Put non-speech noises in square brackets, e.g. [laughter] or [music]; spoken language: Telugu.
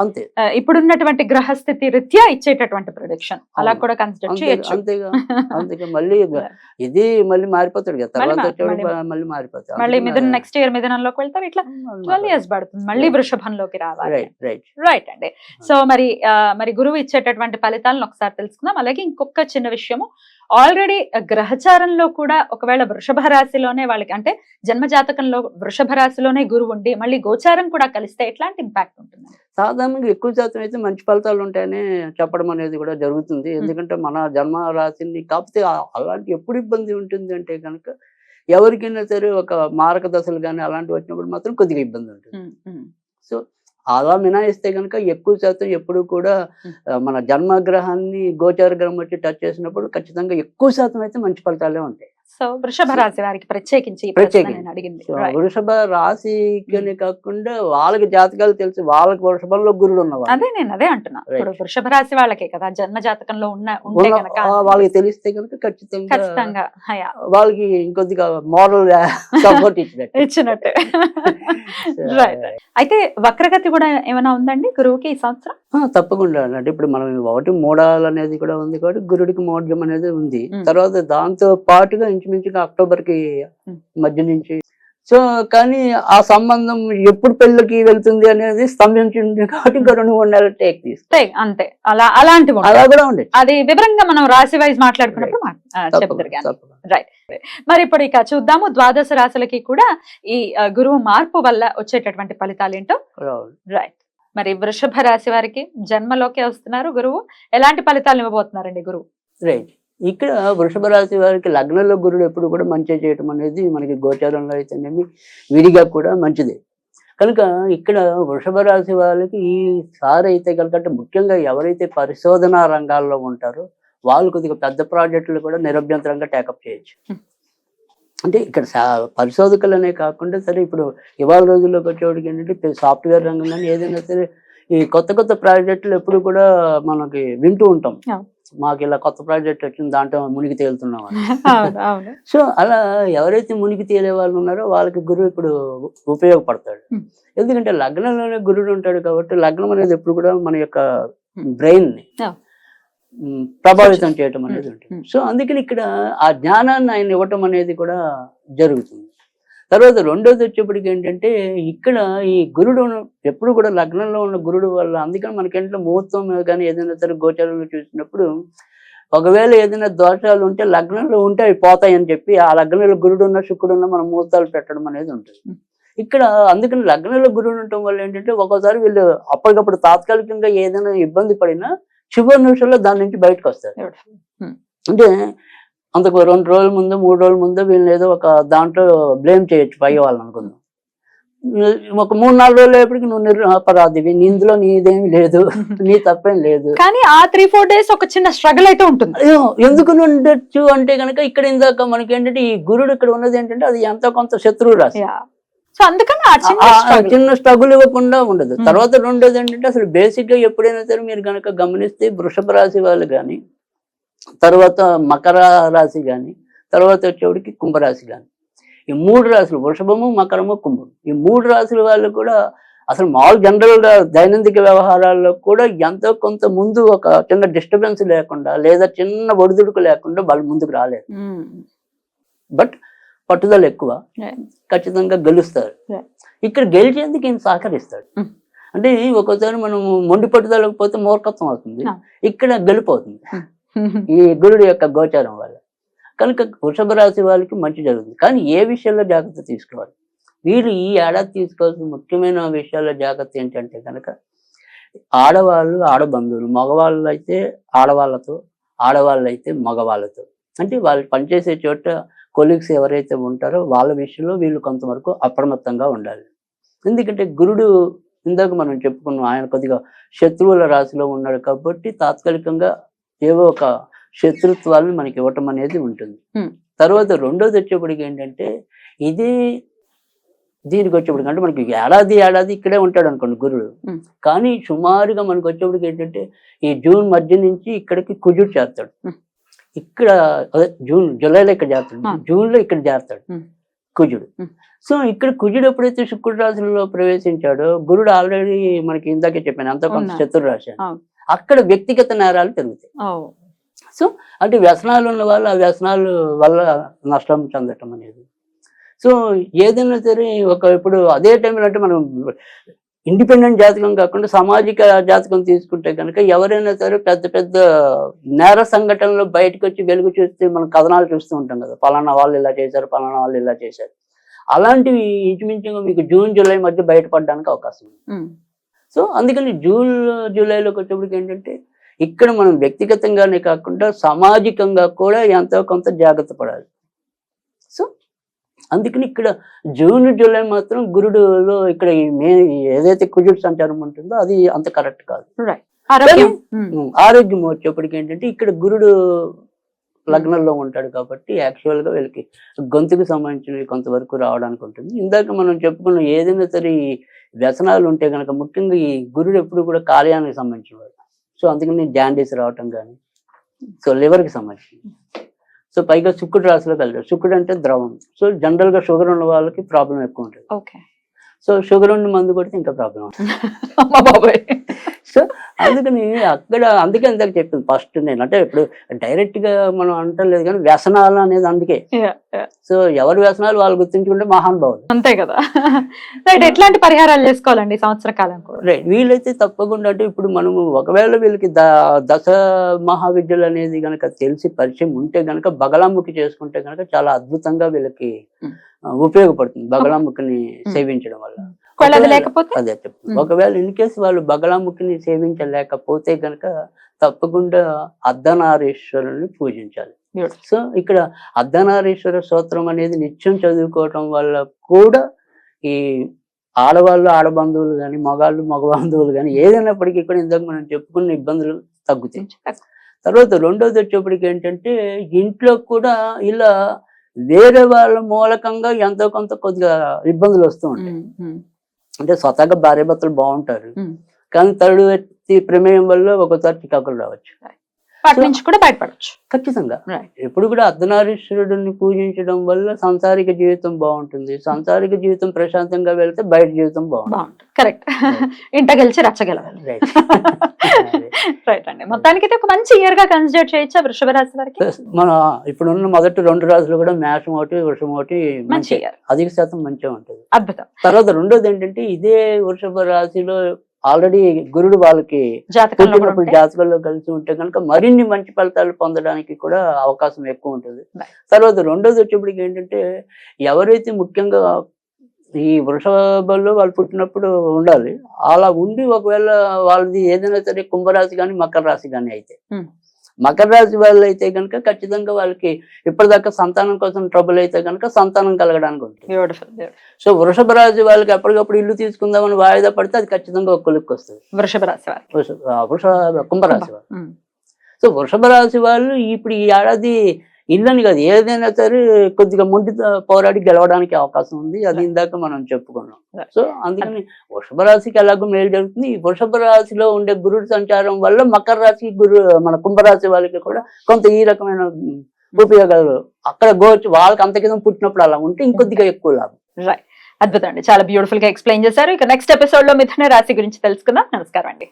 అంతే. ఇప్పుడున్నటువంటి గ్రహస్థితి రీత్యా ఇచ్చేటటువంటి ప్రిడిక్షన్ అలా. కూడా కన్సిడర్ చేయొచ్చు. అంతేగా [laughs] అందుకే మళ్ళీ [laughs] ఇది మళ్ళీ మారిపోతాడు కదా మళ్ళీ తర్వాత మళ్ళీ- మారిపోతాడు. మళ్ళీ మిథున్ నెక్స్ట్ ఇయర్ మిథునంలోకి వెళ్తారు ఇట్లా ట్వెల్వ్ ఇయర్స్ పడుతుంది. మళ్ళీ. వృషభంలోకి రావాలి. రైట్ అండి. సో మరి మరి గురువు ఇచ్చేటటువంటి ఫలితాలను ఒకసారి తెలుసుకుందాం. అలాగే ఇంకొక చిన్న విషయము ఆల్రెడీ గ్రహచారంలో కూడా ఒకవేళ వృషభ రాశిలోనే వాళ్ళకి అంటే జన్మ జాతకంలో వృషభ రాశిలోనే గురువు ఉండి మళ్ళీ గోచారం కూడా కలిస్తే ఎట్లాంటి ఇంపాక్ట్ ఉంటుంది సాధారణంగా ఎక్కువ శాతం అయితే మంచి ఫలితాలు ఉంటాయని చెప్పడం అనేది కూడా జరుగుతుంది. ఎందుకంటే మన జన్మ రాశిని కాకపోతే అలాంటి ఎప్పుడు ఇబ్బంది ఉంటుంది అంటే కనుక ఎవరికైనా సరే ఒక మారక దశలు కానీ అలాంటివి వచ్చినప్పుడు మాత్రం కొద్దిగా ఇబ్బంది ఉంటుంది. సో అలా మినాయిస్తే కనుక ఎక్కువ శాతం ఎప్పుడు కూడా మన జన్మగ్రహాన్ని గోచార గ్రహం వచ్చి టచ్ చేసినప్పుడు ఖచ్చితంగా ఎక్కువ శాతం అయితే మంచి ఫలితాలే ఉంటాయి. సో వృషభ రాశి వారికి ప్రత్యేకించి అడిగింది. వృషభ రాశికనే కాకుండా వాళ్ళకి జాతకాలు తెలిసి వాళ్ళకి వృషభంలో గురుడు ఉన్నవాళ్ళు అదే నేను అదే అంటున్నా. ఇప్పుడు వృషభ రాశి వాళ్ళకే కదా జన్మ జాతకంలో ఉన్న ఉంటే కనుక వాళ్ళకి తెలిస్తే కనుక ఖచ్చితంగా ఖచ్చితంగా వాళ్ళకి ఇంకొద్దిగా మోరల్ సపోర్ట్ [laughs] ఇచ్చినట్టు. ఇచ్చినట్టు. [laughs] రైట్ అయితే వక్రగతి కూడా ఏమైనా ఉందండి? గురువుకి ఈ సంవత్సరం? తప్పకుండా అంటే ఇప్పుడు మనం ఒకటి మోడాల్ అనేది కూడా ఉంది కాబట్టి గురుడికి మోడ్యం అనేది ఉంది. తర్వాత దాంతో పాటుగా ఇంచుమించుగా అక్టోబర్కి Mm. మధ్య నుంచి. సో కానీ ఆ సంబంధం ఎప్పుడు పెళ్ళికి వెళ్తుంది అనేది స్తంభించింది కాబట్టి ఇంకా రెండు మూడు నెలలు టేక్ తీసుకు అంతే. అలా ఉంటాయి. అలా కూడా అది వివరంగా మనం రాశి వైజ్ మాట్లాడుకున్నప్పుడు తప్పకుండా. మరి ఇప్పుడు ఇక చూద్దాము ద్వాదశ రాశులకి కూడా ఈ గురువు మార్పు వల్ల వచ్చేటటువంటి ఫలితాలు ఏంటో. రైట్ మరి వృషభ రాశి వారికి జన్మలోకి వస్తున్నారు గురువు. ఎలాంటి ఫలితాలు ఇవ్వబోతున్నారండి గురువు? రైట్. ఇక్కడ వృషభ రాశి వారికి లగ్నంలో గురుడు ఎప్పుడు కూడా మంచి చేయటం అనేది మనకి గోచారంలో అయితేనేమి విడిగా కూడా మంచిది. కనుక ఇక్కడ వృషభ రాశి వాళ్ళకి ఈ సారి అయితే కనుక ముఖ్యంగా ఎవరైతే పరిశోధనా రంగాల్లో ఉంటారో వాళ్ళు కొద్దిగా పెద్ద ప్రాజెక్టులు కూడా నిరభ్యంతరంగా టేకప్ చేయొచ్చు. అంటే ఇక్కడ సా- పరిశోధకులనే కాకుండా సరే ఇప్పుడు ఇవాళ రోజుల్లోకి వచ్చేవాడికి ఏంటంటే సాఫ్ట్వేర్ రంగం కానీ ఏదైనా సరే ఈ కొత్త కొత్త ప్రాజెక్టులు ఎప్పుడు కూడా మనకి వింటూ ఉంటాం. మాకు ఇలా కొత్త ప్రాజెక్ట్ వచ్చింది దాంట్లో మునిగి తేలుతున్నాం [laughs] అని సో అలా ఎవరైతే మునిగి తేలే వాళ్ళు ఉన్నారో వాళ్ళకి గురువు ఇప్పుడు ఉపయోగపడతాడు. ఎందుకంటే లగ్నంలోనే గురుడు ఉంటాడు కాబట్టి లగ్నం అనేది ఎప్పుడు కూడా మన యొక్క బ్రెయిన్ని Yeah. ఉమ్, ప్రభావితం చేయటం అనేది ఉంటుంది. సో అందుకని ఇక్కడ ఆ జ్ఞానాన్ని ఆయన ఇవ్వటం అనేది కూడా జరుగుతుంది తర్వాత రెండోది వచ్చేప్పటికి ఏంటంటే ఇక్కడ ఈ గురుడు ఎప్పుడు కూడా లగ్నంలో ఉన్న గురుడు వల్ల అందుకని మనకేంటంటే ముహూర్తం కానీ ఏదైనా సరే గోచరంలో చూసినప్పుడు ఒకవేళ ఏదైనా దోషాలు ఉంటే లగ్నంలో ఉంటే అవి పోతాయని చెప్పి ఆ లగ్నంలో గురుడు ఉన్న శుక్రుడు ఉన్న మనం ముహూర్తాలు పెట్టడం అనేది ఉంటుంది. ఇక్కడ అందుకని లగ్నంలో గురుడు ఉండటం వల్ల ఏంటంటే ఒక్కోసారి వీళ్ళు అప్పటికప్పుడు తాత్కాలికంగా ఏదైనా ఇబ్బంది పడినా చివరి నిమిషంలో దాని నుంచి బయటకు వస్తారు. అంటే అంతకు రెండు రోజుల ముందు మూడు రోజుల ముందు వీళ్ళు ఏదో ఒక దాంట్లో బ్లేమ్ చేయొచ్చు పై వాళ్ళని అనుకుందాం. ఒక మూడు నాలుగు రోజులు అయ్యేప్పటికి నువ్వు నిరపరాధివి నీ ఇందులో నీదేమీ లేదు. [laughs] నీ తప్పేం లేదు. కానీ ఆ త్రీ ఫోర్ డేస్ ఒక చిన్న స్ట్రగుల్ అయితే ఉంటుంది. ఎందుకు ఉండొచ్చు అంటే కనుక ఇక్కడ ఇందాక మనకి ఏంటంటే ఈ గురుడు ఇక్కడ ఉన్నది ఏంటంటే అది ఎంతో కొంత శత్రువు రాశి. సో అందుకని చిన్న స్ట్రగుల్ ఇవ్వకుండా ఉండదు. తర్వాత రెండోది ఏంటంటే అసలు బేసిక్గా ఎప్పుడైనా సరే మీరు కనుక గమనిస్తే వృషభ రాశి వాళ్ళు కానీ తర్వాత మకర రాశి కానీ తర్వాత వచ్చేవాడికి కుంభరాశి కానీ ఈ మూడు రాశులు వృషభము మకరము కుంభం ఈ మూడు రాశుల వాళ్ళు కూడా అసలు మామూలు జనరల్గా దైనందిక వ్యవహారాల్లో కూడా ఎంతో కొంత ముందు ఒక చిన్న డిస్టర్బెన్స్ లేకుండా లేదా చిన్న ఒడిదుడుకు లేకుండా వాళ్ళు ముందుకు Mm. బట్ పట్టుదల ఎక్కువ. ఖచ్చితంగా గెలుస్తారు. ఇక్కడ గెలిచేందుకు ఈయన సహకరిస్తాడు. Mm. అంటే ఒక్కోసారి మనం మొండి పట్టుదలకు పోతే మూర్ఖత్వం అవుతుంది. ఇక్కడ గెలుపు అవుతుంది [laughs] ఈ గురుడు యొక్క గోచారం వల్ల. కనుక వృషభ రాశి వాళ్ళకి మంచి జరుగుతుంది. కానీ ఏ విషయంలో జాగ్రత్త తీసుకోవాలి? వీరు ఈ ఏడాది తీసుకోవాల్సిన ముఖ్యమైన విషయాల్లో జాగ్రత్త ఏంటంటే కనుక ఆడవాళ్ళు ఆడబంధువులు మగవాళ్ళు అయితే ఆడవాళ్ళతో ఆడవాళ్ళు అయితే మగవాళ్ళతో. అంటే వాళ్ళు పనిచేసే చోట కొలీగ్స్ ఎవరైతే ఉంటారో వాళ్ళ విషయంలో వీళ్ళు కొంతవరకు అప్రమత్తంగా ఉండాలి ఎందుకంటే గురుడు ఇందాక మనం చెప్పుకున్నాం ఆయన కొద్దిగా శత్రువుల రాశిలో ఉన్నాడు కాబట్టి తాత్కాలికంగా ఏవో ఒక శత్రుత్వాలను మనకి ఇవ్వటం అనేది ఉంటుంది. తర్వాత రెండోది వచ్చేప్పటికి ఏంటంటే ఇది దీనికి వచ్చేప్పటికి అంటే మనకి ఏడాది ఏడాది ఇక్కడే ఉంటాడు అనుకోండి గురుడు. కానీ సుమారుగా మనకు వచ్చేప్పటికి ఏంటంటే ఈ జూన్ మధ్య నుంచి ఇక్కడికి కుజుడు చేస్తాడు. ఇక్కడ జూన్ జూలైలో ఇక్కడ చేస్తాడు Ah. జూన్లో ఇక్కడ Hmm. కుజుడు. సో ఇక్కడ కుజుడు ఎప్పుడైతే శుక్రుడు రాశిలో ప్రవేశించాడో గురుడు ఆల్రెడీ మనకి ఇందాకే చెప్పాను అంత కొంత. శత్రు రాశి. అక్కడ వ్యక్తిగత నేరాలు పెరుగుతాయి Oh. అంటే వ్యసనాలు ఉన్న వాళ్ళు ఆ వ్యసనాలు వల్ల నష్టం చెందటం అనేది సో ఏదైనా సరే ఒక ఇప్పుడు అదే టైంలో అంటే మనం ఇండిపెండెంట్ జాతకం కాకుండా సామాజిక జాతకం తీసుకుంటే కనుక ఎవరైనా సరే పెద్ద పెద్ద నేర సంఘటనలు బయటకు వచ్చి వెలుగు చూస్తే మనం కథనాలు చూస్తూ ఉంటాం కదా. పలానా వాళ్ళు ఇలా చేశారు పలానా వాళ్ళు ఇలా చేశారు. అలాంటివి ఇంచుమించుగా మీకు జూన్ జూలై మధ్య బయటపడడానికి అవకాశం ఉంది. సో అందుకని జూన్ జూలైలోకి వచ్చేప్పటికి ఏంటంటే ఇక్కడ మనం వ్యక్తిగతంగానే కాకుండా సామాజికంగా కూడా ఎంతో కొంత జాగ్రత్త పడాలి. సో అందుకని ఇక్కడ జూన్ జూలై మాత్రం గురుడులో ఇక్కడ మే ఏదైతే కుజుడు సంచారం ఉంటుందో అది అంత కరెక్ట్ కాదు. Right. ఆరోగ్యం. వచ్చేప్పటికి ఏంటంటే ఇక్కడ గురుడు లగ్నంలో ఉంటాడు కాబట్టి యాక్చువల్గా వీళ్ళకి గొంతుకు సంబంధించినవి కొంతవరకు రావడానికి ఉంటుంది. ఇందాక మనం చెప్పుకున్న ఏదైనా సరే వ్యసనాలు ఉంటే కనుక ముఖ్యంగా ఈ గురుడు ఎప్పుడు కూడా కార్యానికి సంబంధించిన వాడు సో అందుకని జాండీస్ రావటం కానీ సో liver కి సంబంధించి సో పైగా శుక్రుడు రాశిలో కలిగాడు శుక్రుడు అంటే ద్రవం. సో జనరల్గా షుగర్ ఉన్న వాళ్ళకి ప్రాబ్లం ఎక్కువ ఉంటుంది. సో షుగర్ ఉండి మందు కొడితే ఇంకా ప్రాబ్లం [laughs] బాబాయ్. సో అందుకని అక్కడ అందుకే ఇందాక చెప్పింది ఫస్ట్ నేను అంటే ఇప్పుడు డైరెక్ట్గా మనం అంటలేదు కానీ వ్యసనాలు అనేది అందుకే. సో ఎవరి వ్యసనాలు వాళ్ళు గుర్తించుకుంటే మహానుభావులు. అంతే కదా. రైట్ ఎట్లాంటి పరిహారాలు చేసుకోవాలండి సంవత్సర కాలం రైట్ వీళ్ళైతే తప్పకుండా అంటే ఇప్పుడు మనము ఒకవేళ వీళ్ళకి దశ మహావిద్యలు అనేది గనక తెలిసి పరిచయం ఉంటే గనక బగలాముఖి చేసుకుంటే గనక చాలా అద్భుతంగా వీళ్ళకి ఉపయోగపడుతుంది బగలాముఖిని సేవించడం వల్ల. ఒకవేళ అది లేకపోతే? అదే. ఒకవేళ ఇన్ కేసు వాళ్ళు బగలాముఖిని సేవించలేకపోతే గనక తప్పకుండా అర్ధనారీశ్వరుని పూజించాలి. సో ఇక్కడ అర్ధనారీశ్వర స్తోత్రం అనేది నిత్యం చదువుకోవటం వల్ల కూడా ఈ ఆడవాళ్ళు ఆడబంధువులు కానీ మగాళ్ళు మగ బంధువులు కానీ ఏదైనప్పటికీ కూడా ఇందాక మనం చెప్పుకున్న ఇబ్బందులు తగ్గుతాయి. తర్వాత రెండోది వచ్చేప్పటికి ఏంటంటే ఇంట్లో కూడా ఇలా వేరే వాళ్ళ మూలకంగా ఎంతో కొంత కొద్దిగా ఇబ్బందులు వస్తూ ఉంటాయి. అంటే స్వతహాగా భార్య భర్తలు బాగుంటారు. కానీ తరుడు వ్యక్తి ప్రమేయం వల్ల ఒకసారి చికాకులు రావచ్చు. నుంచి కూడా బయటపడవచ్చు. ఖచ్చితంగా. ఎప్పుడు కూడా అర్ధనారీశ్వరుడిని పూజించడం వల్ల సంసారిక జీవితం బాగుంటుంది. సంసారిక జీవితం ప్రశాంతంగా వెళ్తే బయట జీవితం బాగుంటుంది. కరెక్ట్ ఇంట గెలిచి రచ్చగలవాలి. రైట్ [laughs] అండి. మొత్తానికి అయితే ఒక మంచి ఇయర్గా కన్సిడర్ చేయొచ్చా వృషభ రాశి వారికి? మన ఇప్పుడున్న మొదటి రెండు రాజులు కూడా మేషం ఒకటి వృషం ఒకటి మంచి అధిక శాతం మంచిగా ఉంటుంది. అద్భుతం తర్వాత రెండోది ఏంటంటే ఇదే వృషభ రాశిలో ఆల్రెడీ గురుడు వాళ్ళకి పుట్టినప్పుడు. జాతకంలో కలిసి ఉంటే కనుక మరిన్ని మంచి ఫలితాలు పొందడానికి కూడా అవకాశం ఎక్కువ ఉంటుంది. తర్వాత రెండోది వచ్చేప్పటికి ఏంటంటే ఎవరైతే ముఖ్యంగా ఈ వృషభంలో వాళ్ళు పుట్టినప్పుడు ఉండాలి అలా ఉండి ఒకవేళ వాళ్ళది ఏదైనా సరే కుంభరాశి కానీ మకర రాశి కానీ అయితే. మకర రాశి వాళ్ళు అయితే కనుక ఖచ్చితంగా వాళ్ళకి ఇప్పటిదాకా సంతానం కోసం ట్రబుల్ అయితే కనుక సంతానం కలగడానికి ఉంటుంది. సో వృషభ రాశి వాళ్ళకి ఎప్పటికప్పుడు ఇల్లు తీసుకుందామని వాయిదా పడితే అది ఖచ్చితంగా ఒక కొలుక్కి వస్తుంది. వృషభ రాశి వారికి వృష- ఆ, వృష కుంభరాశి వాళ్ళు. సో వృషభ రాశి వాళ్ళు ఇప్పుడు ఈ ఏడాది ఇల్లని కాదు. ఏదైనా సరే కొద్దిగా ముందు పోరాడి గెలవడానికి అవకాశం ఉంది. అది ఇందాక మనం చెప్పుకున్నాం. సో అందుకని వృషభ రాశికి ఎలాగో మేలు జరుగుతుంది. ఈ వృషభ రాశిలో ఉండే గురుడు సంచారం వల్ల మకర రాశి గురు మన కుంభరాశి వాళ్ళకి కూడా కొంత ఈ రకమైన ఉమ్, ఉపయోగాలు అక్కడ గోచు వాళ్ళకి అంత కింద పుట్టినప్పుడు అలా ఉంటే ఇంకొద్దిగా ఎక్కువ లాభం. రైట్ అద్భుతం అండి. చాలా బ్యూటిఫుల్గా ఎక్స్ప్లెయిన్ చేశారు. ఇక నెక్స్ట్ ఎపిసోడ్లో మిథున రాశి గురించి తెలుసుకుందాం. నమస్కారం అండి.